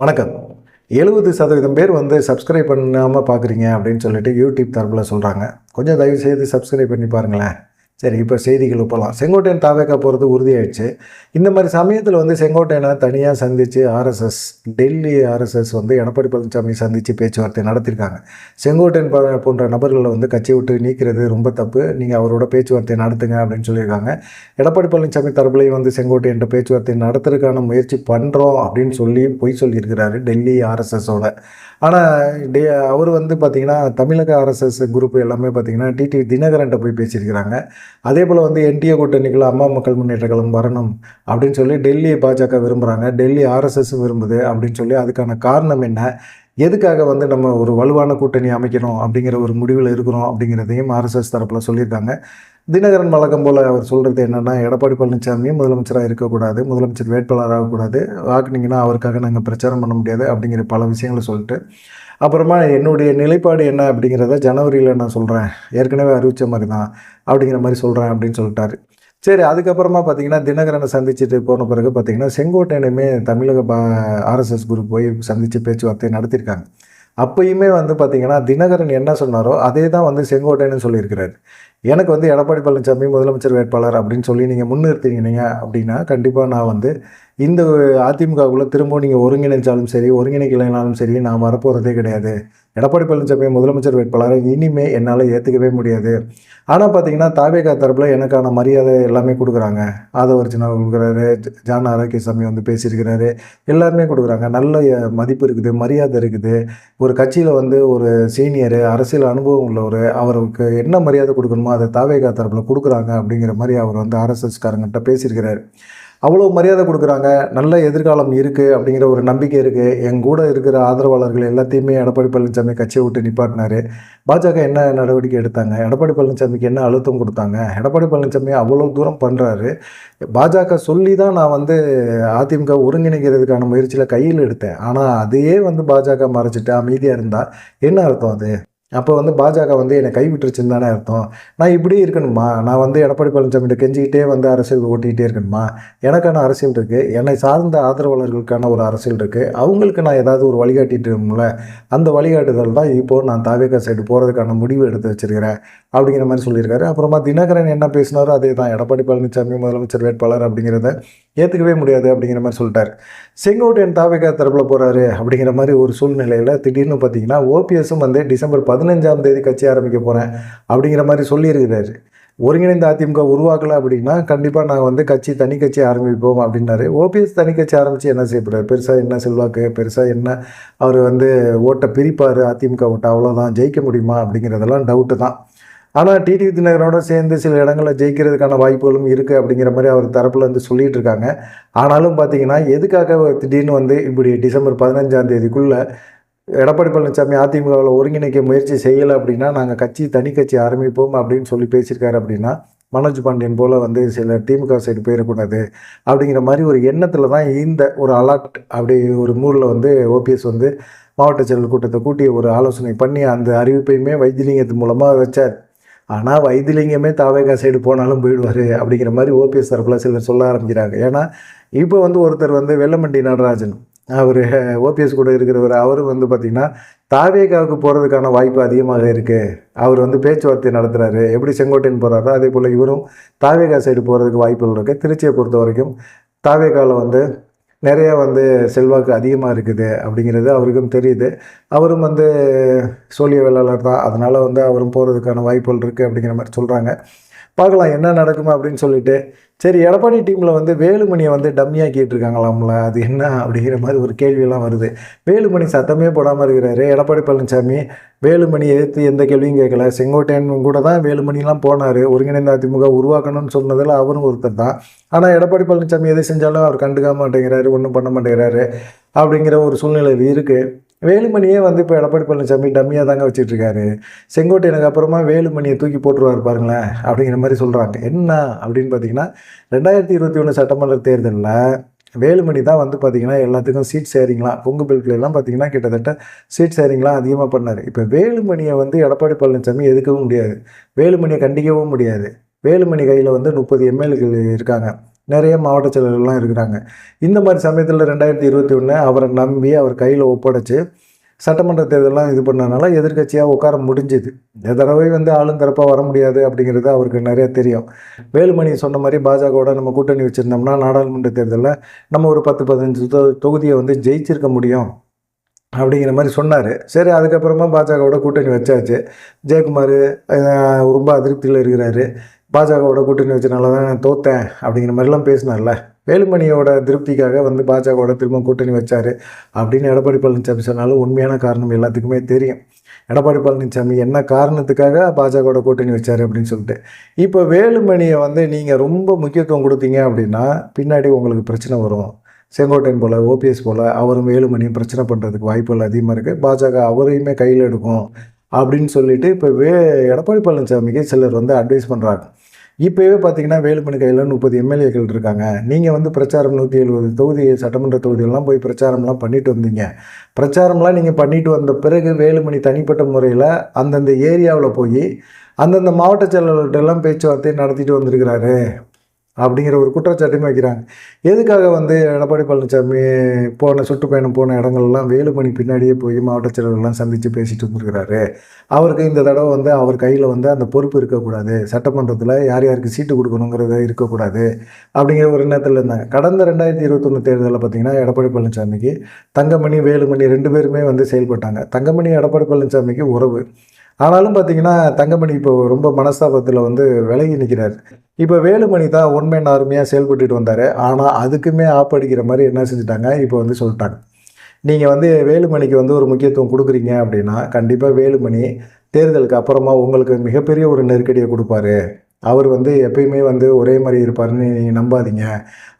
வணக்கம். எழுபது சதவீதம் பேர் வந்து சப்ஸ்கிரைப் பண்ணாமல் பார்க்குறீங்க அப்படின்னு சொல்லிட்டு யூடியூப் தரப்பில் சொல்கிறாங்க கொஞ்சம் தயவு செய்து சப்ஸ்கிரைப் பண்ணி பாருங்களேன். சரி இப்போ செய்திகள் போகலாம் செங்கோட்டையன் தாவேக்கா போகிறது உறுதியாயிடுச்சு. இந்த மாதிரி சமயத்தில் வந்து செங்கோட்டையனை தனியாக சந்தித்து ஆர்எஸ்எஸ் டெல்லி ஆர்எஸ்எஸ் வந்து எடப்பாடி பழனிசாமி சந்தித்து பேச்சுவார்த்தை நடத்தியிருக்காங்க செங்கோட்டையன் போன்ற நபர்களை வந்து கட்சியை விட்டு நீக்கிறது ரொம்ப தப்பு. நீங்கள் அவரோட பேச்சுவார்த்தை நடத்துங்க அப்படின்னு சொல்லியிருக்காங்க. எடப்பாடி பழனிசாமி தரப்புலையும் வந்து செங்கோட்டையன் பேச்சுவார்த்தை நடத்துறதுக்கான முயற்சி பண்ணுறோம் அப்படின்னு சொல்லி பொய் சொல்லியிருக்கிறாரு டெல்லி ஆர்எஸ்எஸோட ஆனால் டே அவர் வந்து பார்த்திங்கன்னா தமிழக ஆர்எஸ்எஸ் குரூப் எல்லாமே பார்த்திங்கன்னா டிடி தினகரன்ட்ட போய் பேசியிருக்கிறாங்க. அதே போல் வந்து என்டிஏ கூட்டணிக்குள்ள அம்மா மக்கள் முன்னேற்ற கழகம் வரணும் அப்படின்னு சொல்லி டெல்லி பாஜக விரும்புகிறாங்க டெல்லி ஆர்எஸ்எஸ் விரும்புது அப்படின்னு சொல்லி அதுக்கான காரணம் என்ன? எதுக்காக வந்து நம்ம ஒரு வலுவான கூட்டணி அமைக்கணும் அப்படிங்கிற ஒரு முடிவில் இருக்கிறோம் அப்படிங்கிறதையும் ஆர்எஸ்எஸ் தரப்பில் சொல்லியிருக்காங்க. தினகரன் வழக்கம் போல் அவர் சொல்கிறது என்னென்னா எடப்பாடி பழனிசாமியும் முதலமைச்சராக இருக்கக்கூடாது முதலமைச்சர் வேட்பாளராக ஆகக்கூடாது வாக்குனிங்கன்னா அவருக்காக நாங்கள் பிரச்சாரம் பண்ண முடியாது அப்படிங்கிற பல விஷயங்களை சொல்லிட்டு அப்புறமா என்னுடைய நிலைப்பாடு என்ன அப்படிங்கிறத ஜனவரியில் நான் சொல்கிறேன் ஏற்கனவே அறிவித்த மாதிரி தான் அப்படிங்கிற மாதிரி சொல்கிறேன் அப்படின்னு சொல்லிட்டாரு. சரி அதுக்கப்புறமா பார்த்தீங்கன்னா தினகரனை சந்திச்சுட்டு போன பிறகு பார்த்தீங்கன்னா செங்கோட்டையனுமே தமிழக பா ஆர்எஸ்எஸ் குரூப் போய் சந்தித்து பேச்சுவார்த்தை நடத்தியிருக்காங்க. அப்பயுமே வந்து பார்த்தீங்கன்னா தினகரன் என்ன சொன்னாரோ அதே தான் வந்து செங்கோட்டைன்னு சொல்லியிருக்கிறாரு. எனக்கு வந்து எடப்பாடி பழனிசாமி முதலமைச்சர் வேட்பாளர் அப்படின்னு சொல்லி நீங்கள் முன்னிறுத்தீங்க அப்படின்னா கண்டிப்பாக நான் வந்து இந்த அதிமுகவுக்குள்ளே திரும்பவும் நீங்கள் ஒருங்கிணைச்சாலும் சரி ஒருங்கிணைக்கலைனாலும் சரி நான் வரப்போகிறதே கிடையாது. எடப்பாடி பழனிசாமி முதலமைச்சர் வேட்பாளரை இனிமே என்னால் ஏற்றுக்கவே முடியாது. ஆனால் பார்த்தீங்கன்னா தாவேகா தரப்பில் எனக்கான மரியாதை எல்லாமே கொடுக்குறாங்க. ஆதவர்ஜனா கொடுக்குறாரு ஜான் ஆரோக்கியசாமி வந்து பேசியிருக்கிறாரு. எல்லாருமே கொடுக்குறாங்க. நல்ல மதிப்பு இருக்குது மரியாதை இருக்குது. ஒரு கட்சியில் வந்து ஒரு சீனியரு அரசியல் அனுபவம் உள்ளவர் அவருக்கு என்ன மரியாதை கொடுக்கணுமோ அதை தாவேகா தரப்பில் கொடுக்குறாங்க அப்படிங்கிற மாதிரி அவர் வந்து ஆர்எஸ்எஸ்காரங்கிட்ட பேசியிருக்கிறாரு. அவ்வளோ மரியாதை கொடுக்குறாங்க. நல்ல எதிர்காலம் இருக்குது அப்படிங்கிற ஒரு நம்பிக்கை இருக்குது என் கூட இருக்கிற ஆதரவாளர்கள் எல்லாத்தையுமே எடப்பாடி பழனிசாமி கட்சியை விட்டு நிப்பாட்டினார். பாஜக என்ன நடவடிக்கை எடுத்தாங்க? எடப்பாடி பழனிசாமிக்கு என்ன அழுத்தம் கொடுத்தாங்க? எடப்பாடி பழனிசாமி அவ்வளோ தூரம் பண்ணுறாரு பாஜக சொல்லி தான் நான் வந்து அதிமுக ஒருங்கிணைக்கிறதுக்கான முயற்சியில் கையில் எடுத்தேன். ஆனால் அதையே வந்து பாஜக மறைச்சிட்டு அமைதியாக இருந்தால் என்ன அர்த்தம் அது? அப்போ வந்து பாஜக வந்து என்னை கைவிட்டுருச்சுன்னு தானே அர்த்தம். நான் இப்படியே இருக்கணுமா? நான் வந்து எடப்பாடி பழனிசாமிகிட்ட கெஞ்சிக்கிட்டே வந்து அரசியல் ஓட்டிக்கிட்டே இருக்கணுமா? எனக்கான அரசியல் இருக்குது என்னை சார்ந்த ஆதரவாளர்களுக்கான ஒரு அரசியல் இருக்குது அவங்களுக்கு நான் ஏதாவது ஒரு வழிகாட்டிட்டுல அந்த வழிகாட்டுதல் தான் இப்போது நான் தாவேக்கா சைடு போகிறதுக்கான முடிவு எடுத்து வச்சிருக்கிறேன் அப்படிங்கிற மாதிரி சொல்லியிருக்காரு. அப்புறமா தினகரன் என்ன பேசினாரோ அதே தான். எடப்பாடி பழனிசாமி முதலமைச்சர் வேட்பாளர் அப்படிங்கிறத ஏற்றுக்கவே முடியாது அப்படிங்கிற மாதிரி சொல்லிட்டார். செங்கோட்டையன் தாவேக்கா தரப்பில் போகிறாரு அப்படிங்கிற மாதிரி ஒரு சூழ்நிலையில் திடீர்னு பார்த்தீங்கன்னா ஓபிஎஸும் வந்து டிசம்பர் பதினஞ்சாம் தேதி கட்சி ஆரம்பிக்க போகிறேன் அப்படிங்கிற மாதிரி சொல்லியிருக்கிறாரு. ஒருங்கிணைந்த அதிமுக உருவாக்கலை அப்படின்னா கண்டிப்பாக நாங்கள் வந்து கட்சி தனி கட்சி ஆரம்பிப்போம் அப்படின்னாரு. ஓபிஎஸ் தனி கட்சி ஆரம்பித்து என்ன செய்யப்படுறாரு? பெருசாக என்ன செல்வாக்கு? பெருசாக என்ன அவர் வந்து ஓட்டை பிரிப்பார்? அதிமுக ஓட்டை அவ்வளோதான் ஜெயிக்க முடியுமா அப்படிங்கிறதெல்லாம் டவுட்டு தான். ஆனால் டிடிவி தினகரோட சேர்ந்து சில இடங்களில் ஜெயிக்கிறதுக்கான வாய்ப்புகளும் இருக்குது அப்படிங்கிற மாதிரி அவர் தரப்பில் வந்து சொல்லிகிட்டு இருக்காங்க. ஆனாலும் பார்த்தீங்கன்னா எதுக்காக திடீர்னு வந்து இப்படி டிசம்பர் பதினஞ்சாம் தேதிக்குள்ளே எடப்பாடி பழனிசாமி அதிமுகவில் ஒருங்கிணைக்க முயற்சி செய்யலை அப்படின்னா நாங்கள் கட்சி தனி கட்சி ஆரம்பிப்போம் அப்படின்னு சொல்லி பேசியிருக்காரு அப்படின்னா மனோஜ் பாண்டியன் போல் வந்து சில திமுக சைடு போயிடக்கூடாது அப்படிங்கிற மாதிரி ஒரு எண்ணத்தில் தான் இந்த ஒரு அலர்ட் அப்படி ஒரு மூடில் வந்து ஓபிஎஸ் வந்து மாவட்ட செயலர் கூட்டத்தை கூட்டி ஒரு ஆலோசனை பண்ணி அந்த அறிவிப்பையுமே வைத்தியலிங்கத்து மூலமாக வச்சார். ஆனால் வைத்தியலிங்கமே தாவேகா சைடு போனாலும் போயிடுவார் அப்படிங்கிற மாதிரி ஓபிஎஸ் தரப்பில் சிலர் சொல்ல ஆரம்பிக்கிறாங்க. ஏன்னா இப்போ வந்து ஒருத்தர் வந்து வெள்ளமண்டி நடராஜன் அவர் ஓபிஎஸ் கூட இருக்கிறவர் அவர் வந்து பார்த்திங்கன்னா தாவேகாவுக்கு போகிறதுக்கான வாய்ப்பு அதிகமாக இருக்குது அவர் வந்து பேச்சுவார்த்தை நடத்துகிறாரு எப்படி செங்கோட்டையன் போகிறாரோ அதே போல் இவரும் தாவேகா சைடு போகிறதுக்கு வாய்ப்புகள் இருக்குது திருச்சியை பொறுத்த வரைக்கும் தாவேகாவில் வந்து நிறைய வந்து செல்வாக்கு அதிகமாக இருக்குது அப்படிங்கிறது அவருக்கும் தெரியுது. அவரும் வந்து சோழிய வேளாளர் தான். அதனால் வந்து அவரும் போகிறதுக்கான வாய்ப்புகள் இருக்குது அப்படிங்கிற மாதிரி சொல்கிறாங்க பார்க்கலாம் என்ன நடக்குமா அப்படின்னு சொல்லிட்டு சரி எடப்பாடி டீமில் வந்து வேலுமணியை வந்து டம்மியாக கேட்டிருக்காங்களாம்ல அது என்ன அப்படிங்கிற மாதிரி ஒரு கேள்வியெல்லாம் வருது. வேலுமணி சத்தமே போடாமல் இருக்கிறாரு. எடப்பாடி பழனிசாமி வேலுமணி எதிர்த்து எந்த கேள்வியும் கேட்கல. செங்கோட்டையன் கூட தான் வேலுமணிலாம் போனார். ஒருங்கிணைந்த அதிமுக உருவாக்கணும்னு சொன்னதில் அவரும் ஒருத்தர் தான். ஆனால் எடப்பாடி பழனிசாமி எதை செஞ்சாலும் அவர் கண்டுக்க மாட்டேங்கிறாரு ஒன்றும் பண்ண மாட்டேங்கிறாரு அப்படிங்கிற ஒரு சூழ்நிலை இருக்குது வேலுமணியே வந்து இப்போ எடப்பாடி பழனிசாமி டம்மியாக தாங்க வச்சுட்ருக்காரு. செங்கோட்டையனுக்கு அப்புறமா வேலுமணியை தூக்கி போட்டுருவார் பாருங்களேன் அப்படிங்கிற மாதிரி சொல்கிறாங்க என்ன அப்படின்னு பார்த்தீங்கன்னா ரெண்டாயிரத்தி இருபத்தி ஒன்று சட்டமன்ற தேர்தலில் வேலுமணி தான் வந்து பார்த்திங்கன்னா எல்லாத்துக்கும் சீட் ஷேரிங்லாம் பொங்கு பெல்ட்லாம் பார்த்தீங்கன்னா கிட்டத்தட்ட சீட் ஷேரிங்லாம் அதிகமாக பண்ணார். இப்போ வேலுமணியை வந்து எடப்பாடி பழனிசாமி எதுக்கவும் முடியாது. வேலுமணியை கண்டிக்கவும் முடியாது. வேலுமணி கையில் வந்து முப்பது எம்எல்ஏக்கள் இருக்காங்க. நிறைய மாவட்ட செயலர்கள்லாம் இருக்கிறாங்க. இந்த மாதிரி சமயத்தில் ரெண்டாயிரத்தி இருபத்தி ஒன்று அவரை நம்பி அவர் கையில் ஒப்படைச்சு சட்டமன்ற தேர்தலெலாம் இது பண்ணனால எதிர்க்கட்சியாக உட்கார முடிஞ்சுது. இந்த தடவை வந்து ஆளும் தரப்பாக வர முடியாது அப்படிங்கிறது அவருக்கு நிறைய தெரியும். வேலுமணி சொன்ன மாதிரி பாஜகவோட நம்ம கூட்டணி வச்சுருந்தோம்னா நாடாளுமன்ற தேர்தலில் நம்ம ஒரு பத்து பதினஞ்சு தொ தொகுதியை வந்து ஜெயிச்சிருக்க முடியும் அப்படிங்கிற மாதிரி சொன்னார். சரி அதுக்கப்புறமா பாஜகவோட கூட்டணி வச்சாச்சு. ஜெயக்குமார் ரொம்ப அதிருப்தியில் இருக்கிறாரு. பாஜகவோட கூட்டணி வச்சனால தான் நான் தோத்தேன் அப்படிங்கிற மாதிரிலாம் பேசினார்ல. வேலுமணியோட திருப்திக்காக வந்து பாஜகவோட திரும்ப கூட்டணி வச்சார் அப்படின்னு எடப்பாடி பழனிசாமி சொன்னாலும் உண்மையான காரணம் எல்லாத்துக்குமே தெரியும். எடப்பாடி பழனிசாமி என்ன காரணத்துக்காக பாஜகவோட கூட்டணி வச்சார் அப்படின்னு சொல்லிட்டு. இப்போ வேலுமணியை வந்து நீங்கள் ரொம்ப முக்கியத்துவம் கொடுத்தீங்க அப்படின்னா பின்னாடி உங்களுக்கு பிரச்சனை வரும். செங்கோட்டையன் போல் ஓபிஎஸ் போல் அவரும் வேலுமணியும் பிரச்சனை பண்ணுறதுக்கு வாய்ப்புகள் அதிகமாக இருக்குது பாஜக அவரையுமே கையில் எடுக்கும். அப்படின்னு சொல்லிட்டு இப்போ வே எடப்பாடி பழனிசாமிக்கு சிலர் வந்து அட்வைஸ் பண்ணுறாங்க இப்போவே பார்த்தீங்கன்னா வேலுமணி கையில் முப்பது எம்எல்ஏக்கள் இருக்காங்க. நீங்கள் வந்து பிரச்சாரம் நூற்றி எழுபது தொகுதி சட்டமன்ற தொகுதியெல்லாம் போய் பிரச்சாரம்லாம் பண்ணிட்டு வந்தீங்க. பிரச்சாரம்லாம் நீங்கள் பண்ணிட்டு வந்த பிறகு வேலுமணி தனிப்பட்ட முறையில் அந்தந்த ஏரியாவில் போய் அந்தந்த மாவட்ட செயலாளர்கிட்ட எல்லாம் பேச்சுவார்த்தை நடத்திட்டு வந்திருக்கிறாரு. அப்படிங்கிற ஒரு குற்றச்சாட்டும் வைக்கிறாங்க. எதுக்காக வந்து எடப்பாடி பழனிசாமி போன சுற்றுப்பயணம் போன இடங்கள்லாம் வேலுமணி பின்னாடியே போய் மாவட்ட செயலர்கள்லாம் சந்தித்து பேசிட்டு இருந்திருக்கிறாரு. அவருக்கு இந்த தடவை வந்து அவர் கையில் வந்து அந்த பொறுப்பு இருக்கக்கூடாது. சட்டமன்றத்தில் யார் யாருக்கு சீட்டு கொடுக்கணுங்கிறத இருக்கக்கூடாது அப்படிங்கிற ஒரு எண்ணத்தில் இருந்தாங்க. கடந்த ரெண்டாயிரத்தி இருபத்தொன்று தேர்தலில் பார்த்தீங்கன்னா எடப்பாடி பழனிசாமிக்கு தங்கமணி வேலுமணி ரெண்டு பேருமே வந்து செயல்பட்டாங்க. தங்கமணி எடப்பாடி பழனிசாமிக்கு உறவு. ஆனாலும் பார்த்தீங்கன்னா தங்கமணி இப்போ ரொம்ப மனஸ்தாபத்தில் வந்து விலகி நிற்கிறார் இப்போ வேலுமணி தான் உண்மை அருமையாக செயல்பட்டுட்டு வந்தார். ஆனால் அதுக்குமே ஆப்படிக்கிற மாதிரி என்ன செஞ்சுட்டாங்க இப்போ வந்து சொல்லிட்டாங்க. நீங்கள் வந்து வேலுமணிக்கு வந்து ஒரு முக்கியத்துவம் கொடுக்குறீங்க அப்படின்னா கண்டிப்பாக வேலுமணி தேர்தலுக்கு அப்புறமா உங்களுக்கு மிகப்பெரிய ஒரு நெருக்கடியை கொடுப்பாரு. அவர் வந்து எப்பயுமே வந்து ஒரே மாதிரி இருப்பாருன்னு நீங்கள் நம்பாதீங்க.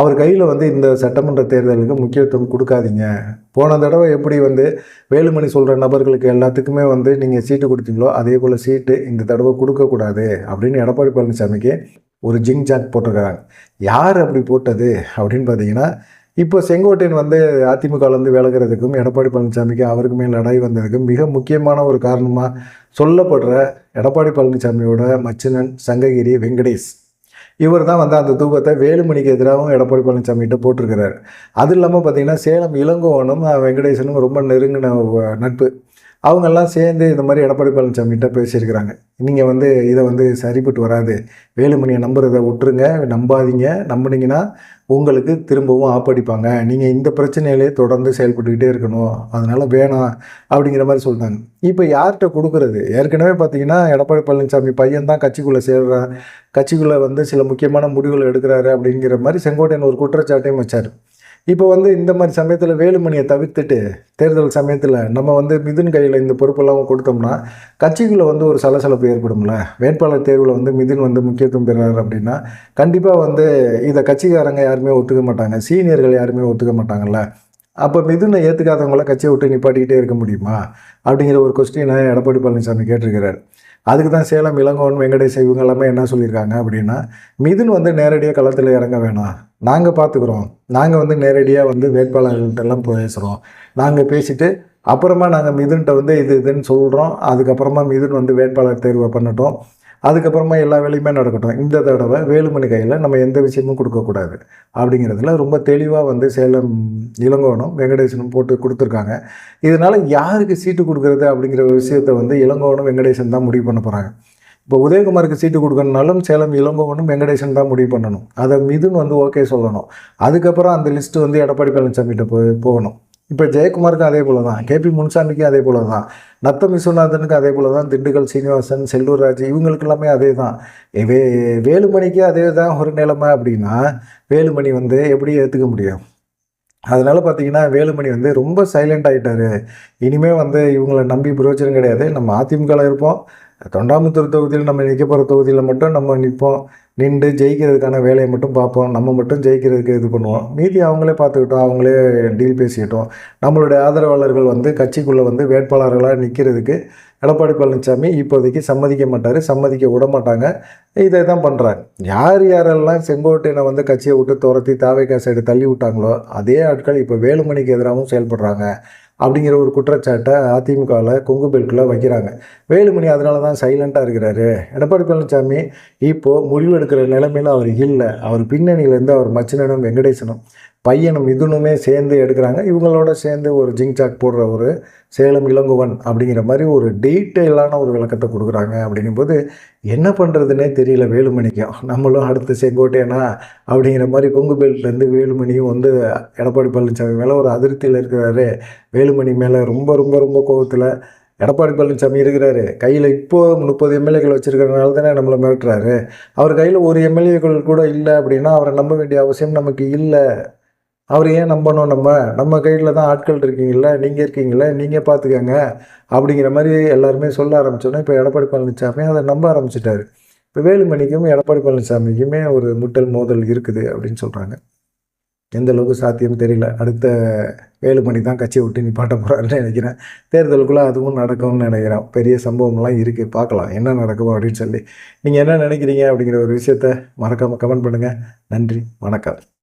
அவர் கையில் வந்து இந்த சட்டமன்ற தேர்தலுக்கு முக்கியத்துவம் கொடுக்காதீங்க. போன தடவை எப்படி வந்து வேலுமணி சொல்கிற நபர்களுக்கு எல்லாத்துக்குமே வந்து நீங்கள் சீட்டு கொடுத்தீங்களோ அதே போல் சீட்டு இந்த தடவை கொடுக்கக்கூடாது அப்படின்னு எடப்பாடி பழனிசாமிக்கு ஒரு ஜிங் ஜாக் போட்டிருக்காங்க யார் அப்படி போட்டது அப்படின்னு பார்த்தீங்கன்னா இப்போ செங்கோட்டையன் வந்து அதிமுகலேருந்து விலகிறதுக்கும் எடப்பாடி பழனிசாமிக்கு அவருக்கு மேல் லடாய் வந்ததுக்கும் மிக முக்கியமான ஒரு காரணமாக சொல்லப்படுற எடப்பாடி பழனிசாமியோட மச்சினன் சங்ககிரி வெங்கடேஷ். இவர் தான் வந்து அந்த தூக்கத்தை வேலுமணிக்கு எதிராகவும் எடப்பாடி பழனிசாமிகிட்ட போட்டிருக்கிறார். அது இல்லாமல் பார்த்தீங்கன்னா சேலம் இளங்கோவனும் வெங்கடேசனும் ரொம்ப நெருங்கின நட்பு. அவங்கெல்லாம் சேர்ந்து இந்த மாதிரி எடப்பாடி பழனிசாமிகிட்ட பேசியிருக்கிறாங்க. நீங்கள் வந்து இதை வந்து சரிப்பட்டு வராது. வேலுமணியை நம்புறதை விட்டுருங்க நம்பாதீங்க. நம்புனீங்கன்னா உங்களுக்கு திரும்பவும் ஆப்படிப்பாங்க. நீங்கள் இந்த பிரச்சனையிலே தொடர்ந்து செயல்பட்டுக்கிட்டே இருக்கணும். அதனால் வேணாம் அப்படிங்கிற மாதிரி சொல்கிறாங்க இப்போ யார்கிட்ட கொடுக்குறது? ஏற்கனவே பார்த்தீங்கன்னா எடப்பாடி பழனிசாமி பையன் தான் கட்சிக்குள்ளே சேர்றான். கட்சிக்குள்ளே வந்து சில முக்கியமான முடிவுகள் எடுக்கிறாரு அப்படிங்கிற மாதிரி செங்கோட்டையன் ஒரு குற்றச்சாட்டையும் வச்சார். இப்போ வந்து இந்த மாதிரி சமயத்தில் வேலுமணியை தவிர்த்துட்டு தேர்தல் சமயத்தில் நம்ம வந்து மிதுன் கையில் இந்த பொறுப்பெல்லாம் கொடுத்தோம்னா கட்சிக்குள்ளே வந்து ஒரு சலசலப்பு ஏற்படும்ல? வேட்பாளர் தேர்வில் வந்து மிதுன் வந்து முக்கியத்துவம் பெறுறாரு அப்படின்னா கண்டிப்பாக வந்து இதை கட்சிக்காரங்க யாருமே ஒத்துக்க மாட்டாங்க. சீனியர்கள் யாருமே ஒத்துக்க மாட்டாங்கல்ல? அப்போ மிதுனை ஏற்றுக்காதவங்கள கட்சியை விட்டு நிப்பாட்டிக்கிட்டே இருக்க முடியுமா? அப்படிங்கிற ஒரு கொஸ்டினை எடப்பாடி பழனிசாமி கேட்டிருக்கிறார். அதுக்கு தான் சேலம் இளங்கோன் வெங்கடேஷ் இவங்க எல்லாமே என்ன சொல்லியிருக்காங்க அப்படின்னா மிதுன் வந்து நேரடியாக களத்தில் இறங்க வேணாம். நாங்கள் பார்த்துக்குறோம் நாங்கள் வந்து நேரடியாக வந்து வேட்பாளர்கள்ட்டெல்லாம் பேசுகிறோம் நாங்கள் பேசிட்டு அப்புறமா நாங்கள் மிதுன்கிட்ட வந்து இது இதுன்னு சொல்கிறோம் அதுக்கப்புறமா மிதுன் வந்து வேட்பாளர் தேர்வை பண்ணட்டும். அதுக்கப்புறமா எல்லா வேலையுமே நடக்கட்டும். இந்த தடவை வேலுமணி கையில் நம்ம எந்த விஷயமும் கொடுக்கக்கூடாது. அப்படிங்கிறதுல ரொம்ப தெளிவாக வந்து சேலம் இளங்கோவனும் வெங்கடேசனும் போட்டு கொடுத்துருக்காங்க. இதனால் யாருக்கு சீட்டு கொடுக்குறது அப்படிங்கிற விஷயத்தை வந்து இளங்கோவனும் வெங்கடேசன் தான் முடிவு பண்ண போகிறாங்க இப்போ உதயகுமாருக்கு சீட்டு கொடுக்கணுனாலும் சேலம் இளங்கோவனும் வெங்கடேசன் தான் முடிவு பண்ணணும். அதை மிதுன் வந்து ஓகே சொல்லணும். அதுக்கப்புறம் அந்த லிஸ்ட்டு வந்து எடப்பாடி பழனிசாமிகிட்ட போய் போகணும். இப்போ ஜெயக்குமாருக்கும் அதே போல தான் கேபி முனுசாமிக்கும் அதே போல தான் நத்தம் விஸ்வநாதனுக்கு அதே போல தான் திண்டுக்கல் சீனிவாசன் செல்லூர் ராஜ் இவங்களுக்கு எல்லாமே அதே தான் வே வேலுமணிக்கு அதே தான் ஒரு நிலைமை அப்படின்னா வேலுமணி வந்து எப்படி ஏற்றுக்க முடியும்? அதனால் பார்த்தீங்கன்னா வேலுமணி வந்து ரொம்ப சைலண்ட் ஆகிட்டாரு இனிமேல் வந்து இவங்களை நம்பி பிரயோஜனம் கிடையாது. நம்ம அதிமுகவில் இருப்போம். தொண்டாமுத்தூர் தொகுதியில் நம்ம நிற்க போகிற தொகுதியில் மட்டும் நம்ம நிற்போம் நின்று ஜெயிக்கிறதுக்கான வேலையை மட்டும் பார்ப்போம். நம்ம மட்டும் ஜெயிக்கிறதுக்கு இது பண்ணுவோம். மீதி அவங்களே பார்த்துக்கிட்டோம். அவங்களே டீல் பேசிக்கிட்டோம். நம்மளுடைய ஆதரவாளர்கள் வந்து கட்சிக்குள்ளே வந்து வேட்பாளர்களாக நிற்கிறதுக்கு எடப்பாடி பழனிசாமி இப்போதைக்கு சம்மதிக்க மாட்டார் சம்மதிக்க விட மாட்டாங்க. இதை தான் பண்ணுறாங்க யார் யாரெல்லாம் செங்கோட்டையனை வந்து கட்சியை விட்டு துரத்தி தாவைக்கா சைடு தள்ளி விட்டாங்களோ அதே ஆட்கள் இப்போ வேலுமணிக்கு எதிராகவும் செயல்படுறாங்க. அப்படிங்கிற ஒரு குற்றச்சாட்டை அதிமுகவில் கொங்கு பெல்ட்டில் வைக்கிறாங்க. வேலுமணி அதனால தான் சைலண்ட்டாக இருக்கிறாரு. எடப்பாடி பழனிசாமி இப்போது முடிவு எடுக்கிற நிலைமையில் அவர் இல்லை. அவர் பின்னணியிலேருந்து அவர் மச்சினனும் வெங்கடேசனும். பையனும் மிதுனுமே சேர்ந்து எடுக்கிறாங்க. இவங்களோட சேர்ந்து ஒரு ஜிங்சாக் போடுற ஒரு சேலம் இளங்குவன் அப்படிங்கிற மாதிரி ஒரு டீட்டெயிலான ஒரு விளக்கத்தை கொடுக்குறாங்க அப்படிங்கும்போது என்ன பண்ணுறதுனே தெரியல வேலுமணிக்கும் நம்மளும் அடுத்து செங்கோட்டையனா? அப்படிங்கிற மாதிரி கொங்கு பெல்ட்லேருந்து வேலுமணியும் வந்து எடப்பாடி பழனிசாமி மேலே ஒரு அதிருப்தியில் இருக்கிறாரு. வேலுமணி மேலே ரொம்ப ரொம்ப ரொம்ப கோபத்தில் எடப்பாடி பழனிசாமி இருக்கிறாரு. கையில் இப்போ முப்பது எம்எல்ஏக்கள் வச்சுருக்கிறனால தானே நம்மளை மிரட்டுறாரு. அவர் கையில் ஒரு எம்எல்ஏக்கள் கூட இல்லை அப்படின்னா அவரை நம்ப வேண்டிய அவசியம் நமக்கு இல்லை. அவர் ஏன் நம்பணும் நம்ம? நம்ம கையில் தான் ஆட்கள் இருக்கீங்கள நீங்கள் இருக்கீங்கள நீங்கள் பார்த்துக்கங்க அப்படிங்கிற மாதிரி எல்லாருமே சொல்ல ஆரம்பித்தோன்னே இப்போ எடப்பாடி பழனிசாமி அதை நம்ப ஆரம்பிச்சிட்டாரு. இப்போ வேலுமணிக்கும் எடப்பாடி பழனிசாமிக்குமே ஒரு முட்டல் மோதல் இருக்குது அப்படின்னு சொல்கிறாங்க எந்த அளவுக்கு சாத்தியம் தெரியல. அடுத்த வேலுமணி தான் கட்சியை விட்டு நிப்பாட்ட போகிறாருன்னு நினைக்கிறேன். தேர்தலுக்குள்ளே அதுவும் நடக்கும்னு நினைக்கிறேன். பெரிய சம்பவம்லாம் இருக்குது பார்க்கலாம். என்ன நடக்கும் அப்படின்னு சொல்லி. நீங்கள் என்ன நினைக்கிறீங்க அப்படிங்கிற ஒரு விஷயத்த மறக்காமல் கமெண்ட் பண்ணுங்கள் நன்றி. வணக்கம்.